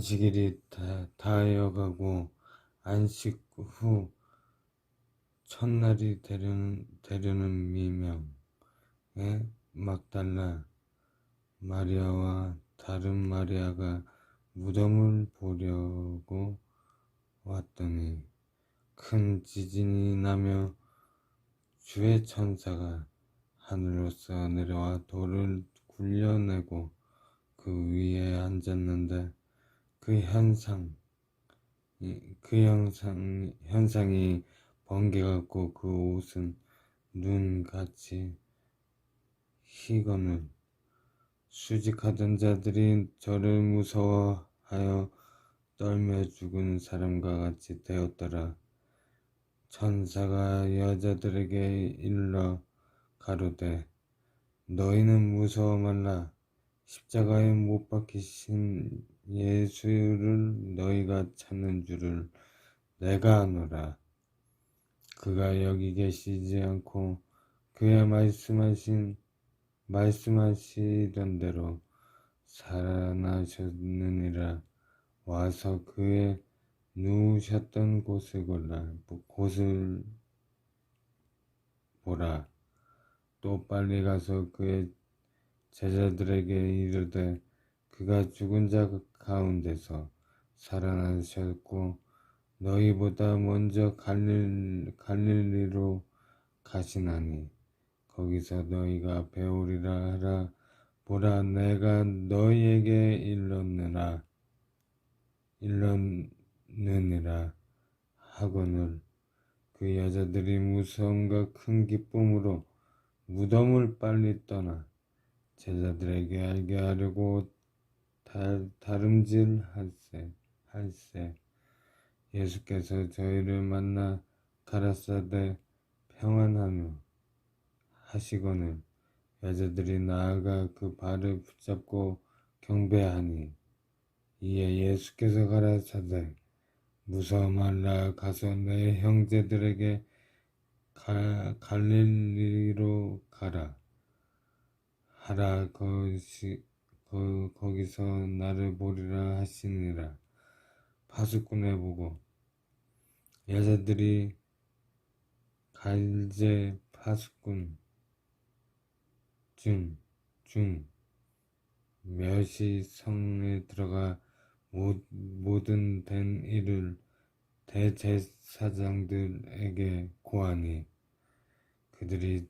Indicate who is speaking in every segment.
Speaker 1: 안식일이 다, 다하여가고 안식 후 첫날이 되려는, 되려는 미명에 막달라 마리아와 다른 마리아가 무덤을 보려고 왔더니 큰 지진이 나며 주의 천사가 하늘로서 내려와 돌을 굴려내고 그 위에 앉았는데 그 현상 이- 그 현상 현상이 번개 같고 그 옷은 눈같이 희거늘 수직하던 자들이 저를 무서워하여 떨며 죽은 사람과 같이 되었더라. 천사가 여자들에게 일러 가로되 너희는 무서워 말라 십자가에 못 박히신 예수를 너희가 찾는 줄을 내가 아노라. 그가 여기 계시지 않고 그의 말씀하신 말씀하시던 대로 살아나셨느니라. 와서 그의 누우셨던 곳을 골라 곳을 보라. 또 빨리 가서 그의 제자들에게 이르되 그가 죽은 자 가운데서 살아나셨고 너희보다 먼저 갈릴, 갈릴리로 가시나니 거기서 너희가 배우리라 하라. 보라 내가 너희에게 일렀느라 일렀느니라 하거늘. 그 여자들이 무서움과 큰 기쁨으로 무덤을 빨리 떠나 제자들에게 알게 하려고 다, 다름질 할세 할세. 예수께서 저희를 만나 가라사대 평안하며 하시거늘 여자들이 나아가 그 발을 붙잡고 경배하니 이에 예수께서 가라사대 무서워 말라 가서 내 형제들에게 가, 갈릴리로 가라. 하라 거시, 거, 거기서 나를 보리라 하시니라. 파수꾼에 보고 여자들이 갈제 파수꾼 중, 중 몇이 성에 들어가 모, 모든 된 일을 대제사장들에게 고하니 그들이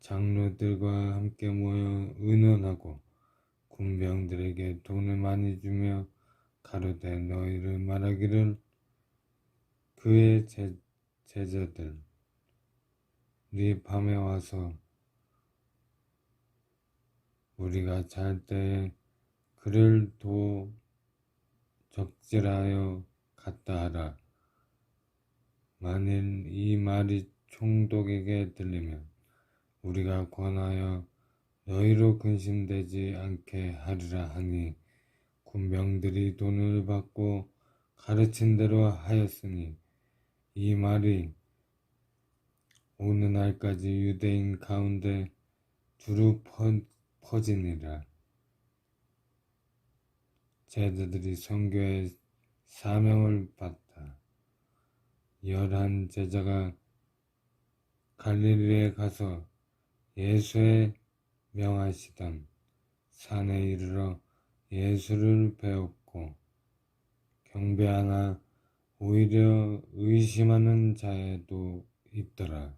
Speaker 1: 장로들과 함께 모여 의논하고 군병들에게 돈을 많이 주며 가로되 너희를 말하기를 그의 제, 제자들이 밤에 와서 우리가 잘 때에 그를 도 적질하여 갔다 하라. 만일 이 말이 총독에게 들리면 우리가 권하여 너희로 근심되지 않게 하리라 하니 군병들이 돈을 받고 가르친 대로 하였으니 이 말이 오는 날까지 유대인 가운데 두루 퍼, 퍼지니라. 제자들이 선교의 사명을 받다. 열한 제자가 갈릴리에 가서 예수의 명하시던 산에 이르러 예수를 배웠고 경배하나 오히려 의심하는 자에도 있더라.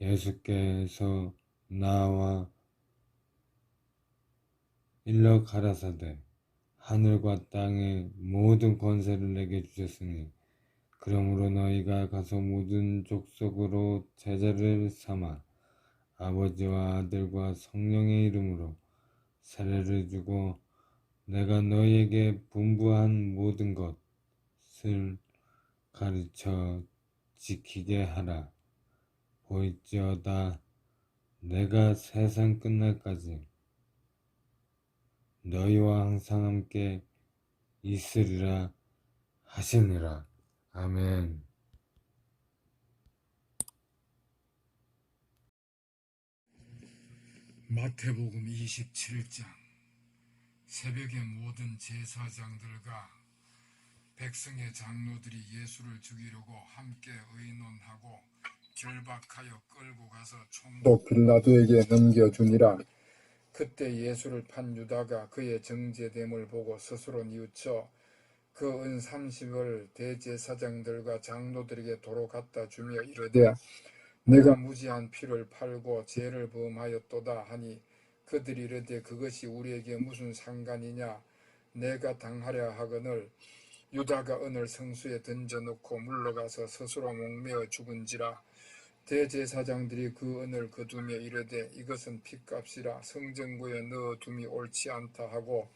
Speaker 1: 예수께서 나와 일러 가라사대 하늘과 땅의 모든 권세를 내게 주셨으니 그러므로 너희가 가서 모든 족속으로 제자를 삼아 아버지와 아들과 성령의 이름으로 세례를 주고 내가 너희에게 분부한 모든 것을 가르쳐 지키게 하라. 보일지어다 내가 세상 끝날까지 너희와 항상 함께 있으리라 하시니라. 아멘.
Speaker 2: 마태복음 27장 새벽에 모든 제사장들과 백성의 장로들이 예수를 죽이려고 함께 의논하고 결박하여 끌고 가서
Speaker 3: 총또 빌라도에게 넘겨주니라.
Speaker 2: 그때 예수를 판 유다가 그의 정죄됨을 보고 스스로 뉘우쳐 그은 삼십을 대제사장들과 장로들에게 도로 갖다 주며 이르되 내가 무지한 피를 팔고 죄를 범하였도다 하니 그들이 이르되 그것이 우리에게 무슨 상관이냐? 내가 당하려 하거늘 유다가 은을 성수에 던져놓고 물러가서 스스로 목매어 죽은지라. 대제사장들이 그 은을 거두며 이르되 이것은 핏값이라 성전구에 넣어둠이 옳지 않다 하고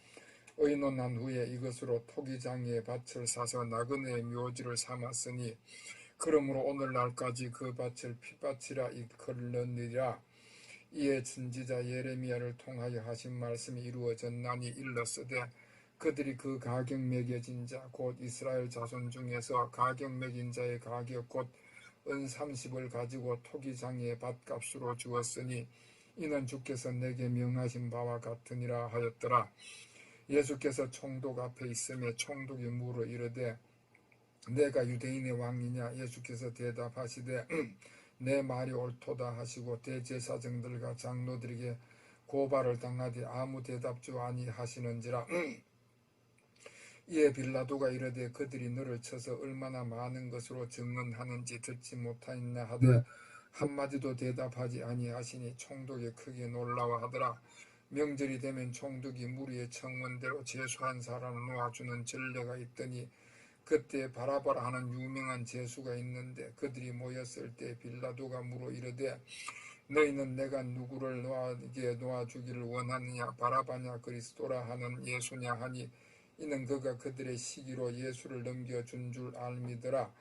Speaker 2: 의논한 후에 이것으로 토기장에 밭을 사서 나그네의 묘지를 삼았으니 그러므로 오늘날까지 그 밭을 핏밭이라 일컬느니라. 이에 선지자 예레미야를 통하여 하신 말씀이 이루어졌나니 일렀으되 그들이 그 가격 매겨진 자 곧 이스라엘 자손 중에서 가격 매긴 자의 가격 곧 은 30을 가지고 토기장의 밭값으로 주었으니 이는 주께서 내게 명하신 바와 같으니라 하였더라. 예수께서 총독 앞에 있음에 총독이 물어 이르되 내가 유대인의 왕이냐? 예수께서 대답하시되 내 말이 옳도다 하시고 대제사장들과 장로들에게 고발을 당하되 아무 대답도 아니하시는지라. 이에 빌라도가 이르되 그들이 너를 쳐서 얼마나 많은 것으로 증언하는지 듣지 못하였나 하되 한마디도 대답하지 아니하시니 총독이 크게 놀라워하더라. 명절이 되면 총독이 무리의 청문대로 제수한 사람을 놓아주는 전례가 있더니 그때 바라바라 하는 유명한 제수가 있는데 그들이 모였을 때 빌라도가 물어 이르되 너희는 내가 누구를 놓아게 놓아주기를 원하느냐? 바라바냐? 그리스도라 하는 예수냐? 하니 이는 그가 그들의 시기로 예수를 넘겨준 줄 알미더라.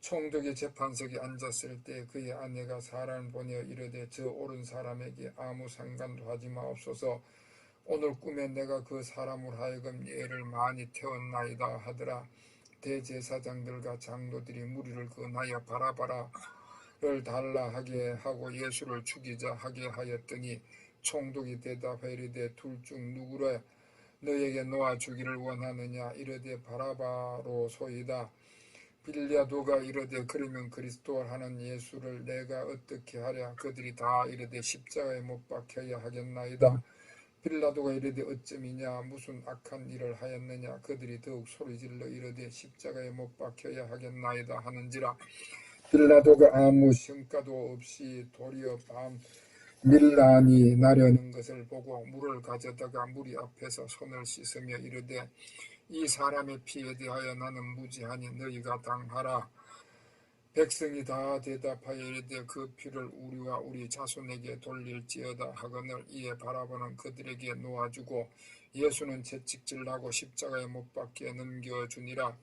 Speaker 2: 총독의 재판석에 앉았을 때 그의 아내가 사람을 보내어 이르되 저 옳은 사람에게 아무 상관도 하지 마옵소서. 오늘 꿈에 내가 그 사람을 하여금 예를 많이 태웠나이다 하더라 대제사장들과 장로들이 무리를 건하여 바라바라를 달라 하게 하고 예수를 죽이자 하게 하였더니 총독이 대답하여 이르되 둘 중 누구를 너에게 놓아 주기를 원하느냐? 이르되 바라바로 소이다. 빌리아도가 이르되 그러면 그리스도 하는 예수를 내가 어떻게 하랴? 그들이 다 이르되 십자가에 못 박혀야 하겠나이다 빌라도가 이르되 어찌미냐? 무슨 악한 일을 하였느냐? 그들이 더욱 소리질러 이르되 십자가에 못 박혀야 하겠나이다 하는지라. 빌라도가 아무 성과도 없이 도리어 밤 밀란이 나려는 것을 보고 물을 가져다가 무리 앞에서 손을 씻으며 이르되 이 사람의 피에 대하여 나는 무지하니 너희가 당하라 백성이 다 대답하여 이르되 그 피를 우리와 우리 자손에게 돌릴지어다 하거늘 이에 바라보는 그들에게 놓아주고 예수는 채찍질하고 십자가에 못 박게 넘겨주니라.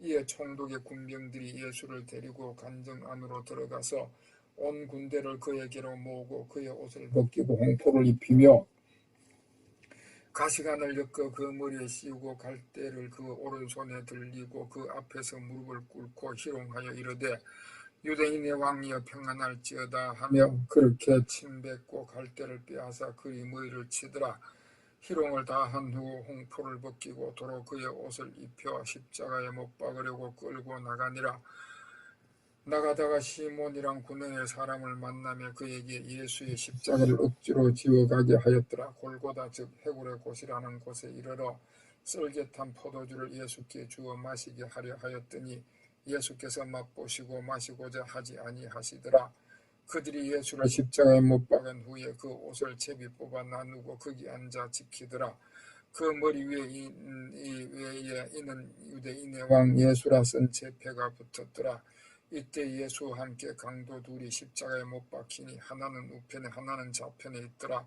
Speaker 2: 이에 총독의 군병들이 예수를 데리고 간정 안으로 들어가서 온 군대를 그에게로 모으고 그의 옷을 벗기고 홍포를 입히며 가시관을 엮어 그 머리에 씌우고 갈대를 그 오른손에 들리고 그 앞에서 무릎을 꿇고 희롱하여 이르되 유대인의 왕이여 평안할지어다 하며 그렇게 침뱉고 갈대를 빼앗아 그의 머리를 치더라. 희롱을 다한 후 홍포를 벗기고 도로 그의 옷을 입혀 십자가에 못 박으려고 끌고 나가니라 나가다가 시몬이랑 군원의 사람을 만나며 그에게 예수의 십자가를 억지로 지어가게 하였더라. 골고다 즉 해골의 곳이라는 곳에 이르러 썰get한 포도주를 예수께 주어 마시게 하려 하였더니 예수께서 맛보시고 마시고자 하지 아니하시더라. 그들이 예수를 십자가에 못 박은 후에 그 옷을 제비 뽑아 나누고 거기 앉아 지키더라. 그 머리 위에 이, 이 외에 이는 유대인의 왕 예수라 쓴 제패가 붙었더라. 이때 예수와 함께 강도 둘이 십자가에 못 박히니 하나는 우편에 하나는 좌편에 있더라.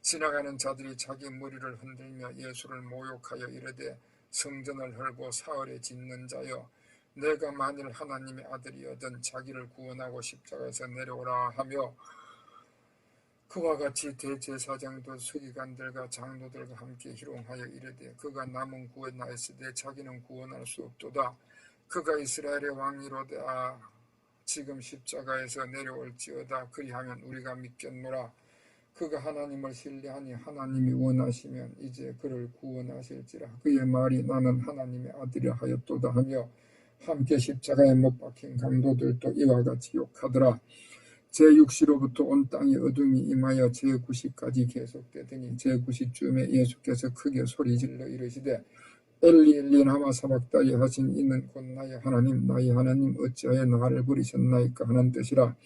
Speaker 2: 지나가는 자들이 자기 머리를 흔들며 예수를 모욕하여 이르되 성전을 헐고 사흘에 짓는 자여 내가 만일 하나님의 아들이여든 자기를 구원하고 십자가에서 내려오라 하며 그와 같이 대제사장도 서기관들과 장로들과 함께 희롱하여 이르되 그가 남은 구원하였으되 자기는 구원할 수 없도다. 그가 이스라엘의 왕이로다 지금 십자가에서 내려올지어다. 그리하면 우리가 믿겠노라. 그가 하나님을 신뢰하니 하나님이 원하시면 이제 그를 구원하실지라. 그의 말이 나는 하나님의 아들이라 하였도다 하며 함께 십자가에 못 박힌 강도들도 이와 같이 욕하더라. 제6시로부터 온 땅에 어둠이 임하여 제9시까지 계속되더니 제9시쯤에 예수께서 크게 소리질러 이르시되 엘리 엘리 라마 사박다이 하신 이는 곧 나의 하나님 나의 하나님 어찌하여 나를 버리셨나이까 하는 뜻이라.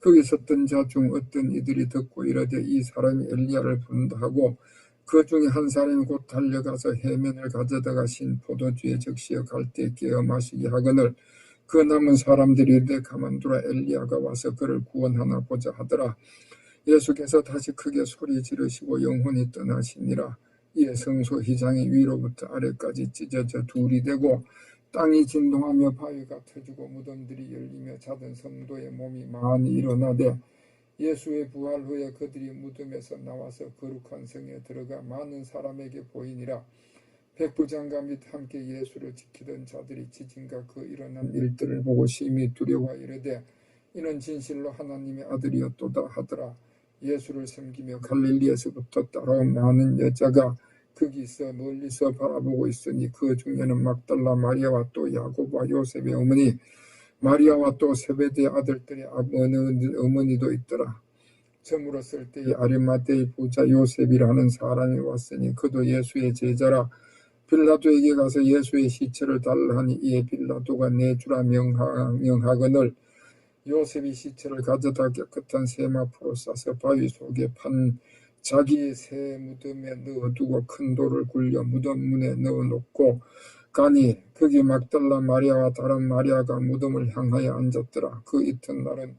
Speaker 2: 거기 섰던 자 중 어떤 이들이 듣고 이르되 이 사람이 엘리야를 부른다 하고 그 중에 한 사람이 곧 달려가서 해면을 가져다가 신 포도주에 적시어 갈때 깨어 마시게 하거늘 그 남은 사람들이 이르되 가만두라 엘리야가 와서 그를 구원하나 보자 하더라. 예수께서 다시 크게 소리 지르시고 영혼이 떠나시니라 이에 성소 휘장이 위로부터 아래까지 찢어져 둘이 되고 땅이 진동하며 바위가 터지고 무덤들이 열리며 자던 성도의 몸이 많이 일어나되 예수의 부활 후에 그들이 무덤에서 나와서 거룩한 성에 들어가 많은 사람에게 보이니라. 백부장과 및 함께 예수를 지키던 자들이 지진과 그 일어난 일들을 보고 심히 두려워 이르되 이는 진실로 하나님의 아들이었도다 하더라 예수를 섬기며 갈릴리에서부터 따라온 많은 여자가 거기서 멀리서 바라보고 있으니 그 중에는 막달라 마리아와 또 야고보와 요셉의 어머니 마리아와 또 세베대 아들들의 어머니- 어머니도 있더라. 저물었을 때에 아리마테의 부자 요셉이라는 사람이 왔으니 그도 예수의 제자라 빌라도에게 가서 예수의 시체를 달라 하니 이에 빌라도가 내주라 명하, 명하거늘 요셉이 시체를 가져다 깨끗한 세마포로 싸서 바위 속에 판 자기의 새 무덤에 넣어두고 큰 돌을 굴려 무덤 문에 넣어놓고 가니 거기 막달라 마리아와 다른 마리아가 무덤을 향하여 앉았더라. 그 이튿날은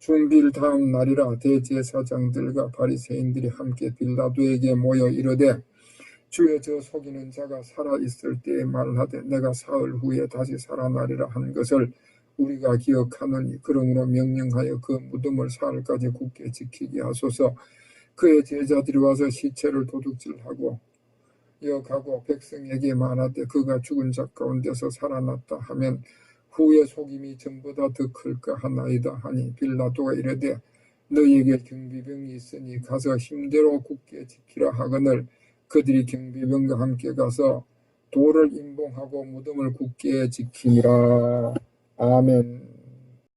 Speaker 2: 준비일 다음 날이라 대제사장들과 바리새인들이 함께 빌라도에게 모여 이르되 주여 저 속이는 자가 살아 있을 때에 말하되 내가 사흘 후에 다시 살아나리라 한 것을 우리가 기억하노니 그러므로 명령하여 그 무덤을 사흘까지 굳게 지키게 하소서. 그의 제자들이 와서 시체를 도둑질하고 이어가고 백성에게 말하되 그가 죽은 자 가운데서 살아났다 하면 후의 속임이 전보다 더 클까 하나이다 하니 빌라도가 이르되 너희에게 경비병이 있으니 가서 힘대로 굳게 지키라 하거늘 그들이 경비병과 함께 가서 돌을 임봉하고 무덤을 굳게 지키니라 아멘